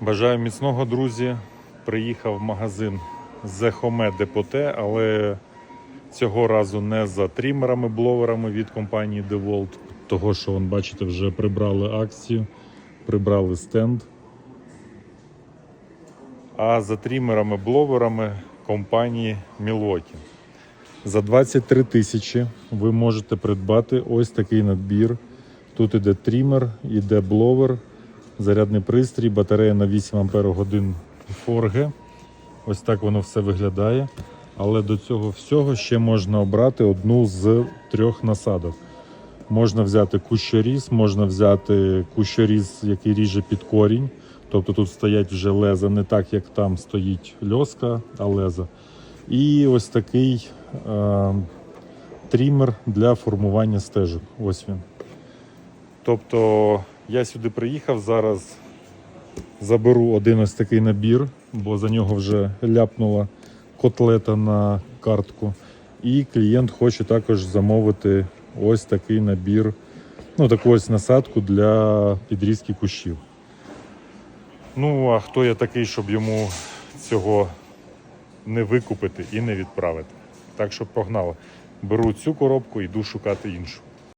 Бажаю міцного, друзі. Приїхав в магазин Зехоме Депоте, але цього разу не за трімерами, бловерами від компанії DeWalt. Того, що, вон, бачите, вже прибрали акцію, прибрали стенд. А за трімерами, бловерами компанії Milwaukee. За 23 тисячі ви можете придбати ось такий набір. Тут іде трімер, іде бловер, зарядний пристрій, батарея на 8 Ах 4G. Ось так воно все виглядає. Але до цього всього ще можна обрати одну з трьох насадок. Можна взяти кущоріз, можна взяти кущоріз, який ріже під корінь. Тобто тут стоять вже леза, не так, як там стоїть льоска, а леза. І ось такий е, трімер для формування стежок. Ось він. Тобто я сюди приїхав зараз. Заберу один ось такий набір, бо за нього вже ляпнула котлета на картку. І клієнт хоче також замовити ось такий набір, ну таку ось насадку для підрізки кущів. Ну, а хто я такий, щоб йому цього не викупити і не відправити? Так що погнали. Беру цю коробку, йду шукати іншу.